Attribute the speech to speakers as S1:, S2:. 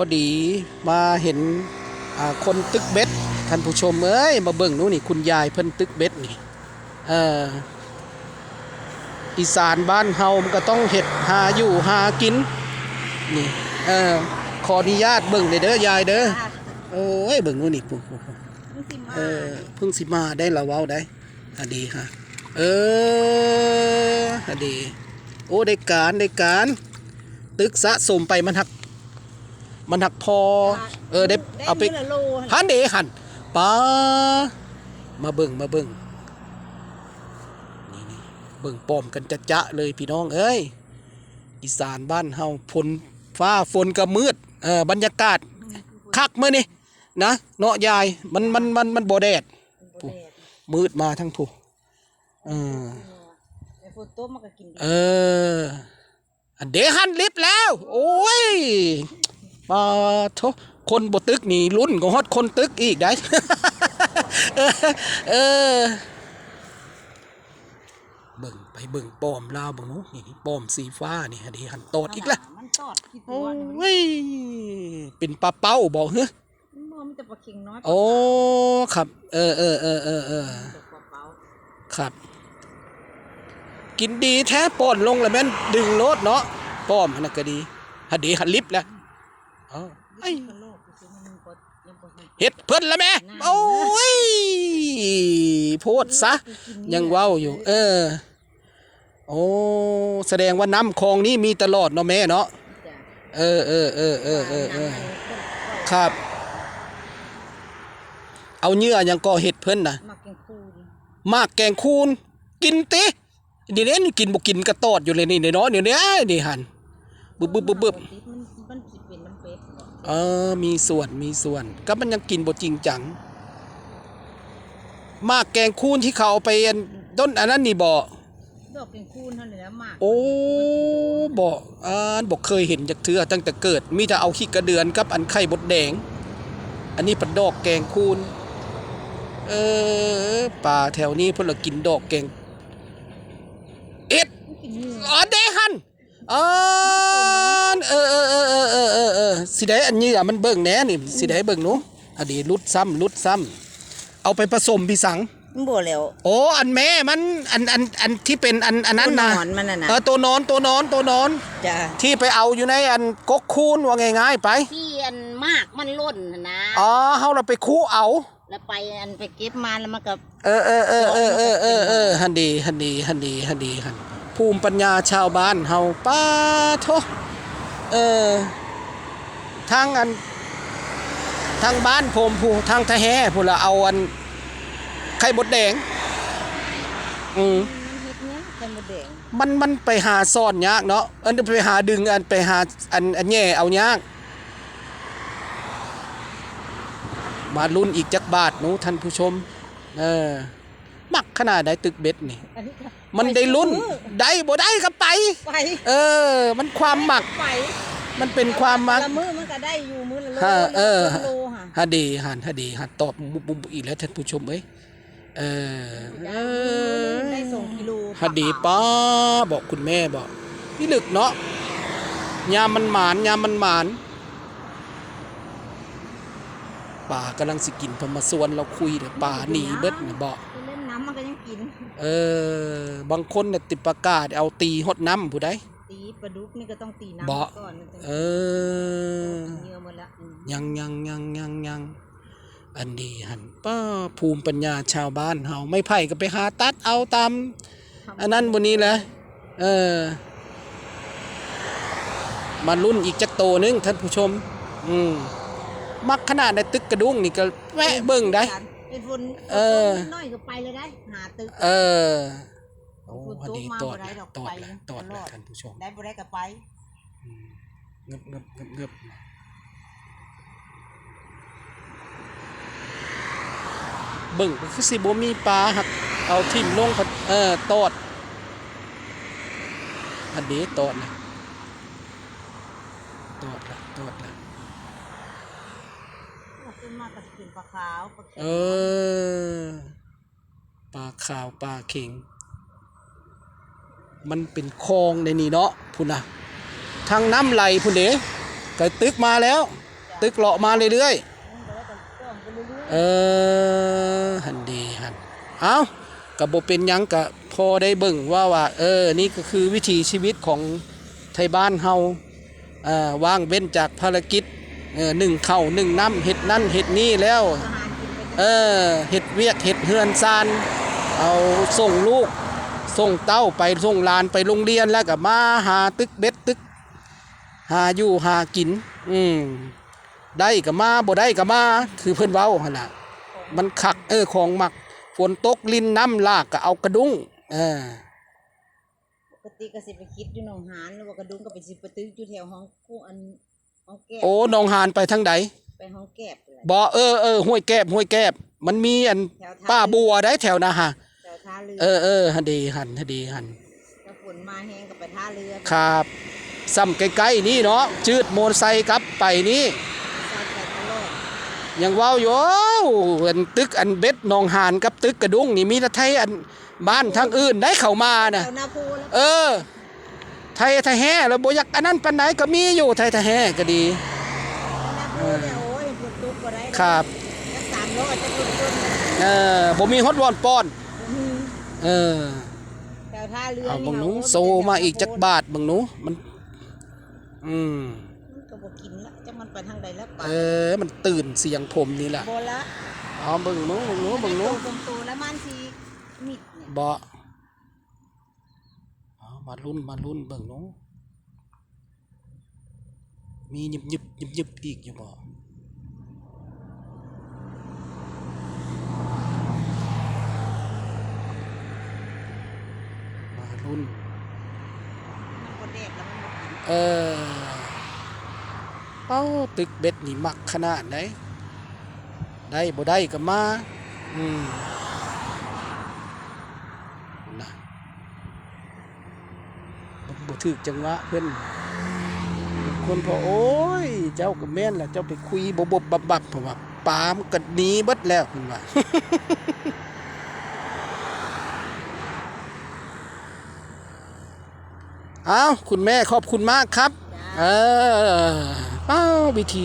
S1: อดีมาเห็นอ่าคนตึกเบ็ดท่านผู้ชมเอ้ยมาเบิ่งนู้นนี่คุณยายเพิ่นตึกเบ็ดนี่เอออีสานบ้านเฮามันก็ต้องเห็ดหาอยู่หากินนี่เออขออนุญาตเบิ่งเด้อเด้อยายเด้อโอ้ยเบิ่งนู้นนี่ปุ๊บ
S2: มันสิมา
S1: เออเพิ่งสิมาได้ละเว้าได้อะดีฮะเอออะดี โอ้ได้การได้การ ตึกสะสมไปมันหัก มันหักพอ เออได้เอาไป
S2: มื้ละโล
S1: หันเดหันป้ามาเบิ่งมาเบิ่งนี่นี่เบิ่งป้อมกันจะจะๆเลยพี่น้องเอ้ยอีสานบ้านเฮาฝนฟ้าฝนก็มืดเออบรรยากาศคักเมื่อนี่นะเนาะยายมันมันมันมันบ่แดด
S2: บ่แดด
S1: มืดมาทั้งผู้เออ
S2: ไอ้ฝนตกมันก็กินดี
S1: เอออันเดหันลิฟต์แล้ว โอ้ย ปาโทคนบตึกนี่รุ่นก็ฮอดคนตึกอีกได้เออเออเบิ่งไปเบิ่งปอมลาวเบิ่งหนูนี่ปอมสีฟ้านี่อันนี้หันโตดอีกละ
S2: มันตอดขี้ตั
S1: โอ้
S2: วนี่
S1: ยเป็นปลาเป้าบอกเฮ้
S2: มันบ่มันจะปลาเข็งน้อย
S1: โอ้ครับ เออเออเออเออเออ
S2: ตกปลาเปา
S1: ครับ กินดีแท้ป้อนลงแล้วแม่นดึงโลดเนาะป้อมอันนั้นก็ดีหัดดีหัดลิฟต์แล้ว เอ้าไอ้
S2: กระโลกคือมันบ่ยังบ่ทัน
S1: เฮ็ดเพิ่นละแม่โอ้ยโพดซะ ยังเว้าอยู่ เออ โอ้แสดงว่าน้ำคลองนี้มีตลอดเนาะแม่เนาะ
S2: จ้ะ
S1: เออเออเออเออเออเออครับ เอาเนื้อยังก่อเห็ดเพิ่นน่ะ
S2: มากินคูน
S1: มากแกงคูน กินติเดี๋ยวนี้นี่กินบ่กินกระตอดอยู่เลยนี่เนาะเดี๋ยวนี้นี่หันบึบบึบบึบบึบ
S2: มันมันสิเป็นน้ำ เป็ดบ่
S1: เออ มีส่วนมีส่วน ก็มันยังกินบ่จริงจัง มากแกงคูนที่เขาเอาไปอันต้นอันนั้นนี่บ่
S2: ดอกกินคูนเท่านั้นแหละมาก
S1: โอ้บ่อ่านบ่เคยเห็นจากเทื่อตั้งแต่เกิด มีแต่เอาขี้กระเดือนกับอันไข่บดแดง อันนี้เป็นดอกแกงคูนเออป่าแถวนี้เพิ่นละกินดอกแกงเอ็ด
S2: มันกินเนื้อ
S1: อ๋อเดหันอ๋อ เออเออเออเออเออเออเออสิได้อันนี้อะมันเบิ่งแหน่นี่สิได้เบิ่งหนูอันนี้รุดซ้ำรุดซ้ำเอาไปผสมพี่สัง
S2: มันบ่แล้ว
S1: โอ้อันแม่มันอันอันอันที่เป็นอันอันนั้นนะ
S2: ตัวนอนมันน่ะนะ
S1: เออตัวนอนตัวนอนตัวนอน
S2: จ้ะ
S1: ที่ไปเอาอยู่ในอันกกคูนว่าง่ายๆไป
S2: ที่อันมากมันล่นน่ะนะ
S1: อ๋อเฮาเราไปคูเอา
S2: แล้วไปอันไปเก็บมาแล้วมันก็
S1: เออเออเออเออเออเออเออฮันดีฮันดีฮันดีฮันดีฮันภูมิปัญญาชาวบ้านเฮาป้าโท เออทางอันทางบ้านผมผู้ทางทะแห่ผู้ละเอาอันไข่บดแดง อืม
S2: มันเฮ็ดเนี้ยไข่มดแดง
S1: มันมันไปหาซ่อนยากเนาะอันไปหาดึงอันไปหาอันอันแย่เอายาก มาลุ้นอีกจักบาทหนูท่านผู้ชม เออมัก ขนาดได้ตึกเบ็ดนี่
S2: อันนี้ก็
S1: มันได้ลุ้น ได้บ่ได้ก็ไป
S2: ไป
S1: เออ มันความหมัก
S2: ไป
S1: มันเป็นความมัก
S2: ละมือมันก็ได้อยู่มือละโล
S1: ฮะเออ
S2: โลค่ะ
S1: ฮะดีหันฮะดีหันตอบบุบบุบอีกแล้วท่านผู้ชมเอ้ยเออเออ
S2: ได้ส่งกิโล
S1: ฮะดีป้าบอกคุณแม่บอกพี่ลึกเนาะยามมันหมานยามมันหมานป่ากำลังสิกินเพอมาสวนเราคุยเดี๋ยวป่าหนีเบิดนะบอก
S2: ไปเล่นน้ำ มันก็ยังกิน
S1: เออบางคนเนี่ยติดประกาศเอาตีหดน้ำผู้ใด
S2: ตีปลาดุกนี่ก็ต้องตีน้ำ
S1: บ่
S2: ก่อนมันจะ
S1: เออ
S2: เยอะหมดละอืม
S1: ยังยังยังยังยังอันนี้หันป้าภูมิปัญญาชาวบ้านเฮาไม่ไผ่ก็ไปหาตัดเอาตาม อันนั้นบนนี้แหละเออมารุ่นอีกจักโตนึงท่านผู้ชม อืมมักขนาดในตึกกระดุงนี่ก็แวะเบิ่งได้
S2: เป็นฝน
S1: เออ
S2: ฝนน้อยก็ไปเลยได้ หาตึก
S1: เออโอ้
S2: ฝน
S1: พอ
S2: ตก
S1: ดี
S2: มา
S1: ตอด
S2: บ่ได้
S1: แล้ว
S2: ดอก
S1: ตอด
S2: ไป
S1: แล้วตอดแล้ว
S2: ตลอด
S1: ท่านผู้ชม
S2: ได้บ่ได้ก็ไป
S1: อืมเงึบเงึบเงึบเงึบเบิ่งก็คือสิบ่มีปลาหักเอาทิ่มลงพัดเออตอด อันนี้ตอดนะตอดละตอดละ
S2: ขึ้นมาก็กินปลาขาวปลาเค็
S1: เออปลาขาวปลาเข็ง มันเป็นคลองในนี่เนาะพุ่นนะทางน้ำไหลพุ่นเด๋ก็ตึกมาแล้ว ตึกเลาะมาเรื่อย
S2: มันก็แล้วก็กล้องไปเรื่อย
S1: ๆเออหันดีหันเอากับบเป็นหยังกะพอได้เบิ่งว่าว่า เออ นี่ก็คือวิถีชีวิตของไทยบ้านเฮาเอ่อว่างเว้นจากภารกิจ เออหนึ่งเข้าหนึ่งน้ำเห็ดนั่นเห็ดนี่แล้ว เออเห็ดเวียกเห็ดเฮือนซานเอาส่งลูก ส่งเต้าไปส่งลานไปโรงเรียนแล้วก็มาหาตึกเบ็ดตึก หาอยู่หากิน อืมได้ก็มาบ่ได้ก็มาคือเพิ่นเว้าหนะมันคักเออของหมักฝนตกลินน้ำลากก็เอากระดุงเออ
S2: ปกติก็สิไปคิดอยู่หนองหานหรือว่ากระดุมก็ไปสิไปตึกอยู่แถวห้องกู้อัน ห้องแก้บ
S1: โอ้หนองหานไปทางใด
S2: ไปห้องแก้บเลย
S1: บ่เออเออห้วยแก้บห้วยแก้บมันมีอัน
S2: แถวท่
S1: ป้าบัวได้แถวนะฮะ
S2: แถวท่าเรือ
S1: เออเออหันดีหันหันดีหัน
S2: ถ้าฝนมาแห้งก็ไปท่าเรือ
S1: ครับซ้ำใกล้ๆนี่เนาะจืดโมอเตอร์ไซค์กลับไปนี่
S2: ใส่ไปตลอด
S1: ยังเว้าอยู่อันตึกอันเบ็ดหนองหานกับตึกกระดุงนี่มีแต่ไทยอันบ้านทางอื่นได้เข้ามา
S2: แถ
S1: น่ะ
S2: วนาโพแล้ว
S1: เออ ไทยทยแฮ่แล้วบ่อยากอันนั้นปานไหนก็มีอยู่ไทยทยแฮ่ก็ดี
S2: เนี่ยโอ้ยฝนตกก็ได้
S1: ครับ
S2: สามร้อยจะฝนตก
S1: เออบ่มีฮอดวอนป้อนเออ
S2: แถวท่าเรือ
S1: เอาบังหนู
S2: โย
S1: โซมาอีกจักบาทบังหนูมัน อืม
S2: มันก็บ่กินละจักมันไปทางใดแล้วไป
S1: เออ มันตื่นเสียงผมนี่แหละ
S2: บ่ละ
S1: เอาเบิ่งหนูเบิ่งหนูเบิ่งหนู
S2: ตรงตัวแล้วมันสิมิดเนี่ย
S1: บ่เอ มาลุ้นมาลุ้นเบิ่งนูมียิบยิบยิบยิบอีกอยู่บ่มาลุ้น
S2: มันบ่แดกแล้วมันบ่กิน
S1: เออเป้าตึกเบ็ดนี่มักขนาดไหนได้บ่ได้ก็มา อืมนะบ่บ่ ถึกจังหวะเพิ่นคนพอโอ้ย เจ้าก็แม่นล่ะเจ้าไปคุยบบบบับบับเพราะว่าปามนก็หนีเบิดแล้วคุณว่าอ้าวคุณแม่ขอบคุณมากครับ เอออ้าววิธี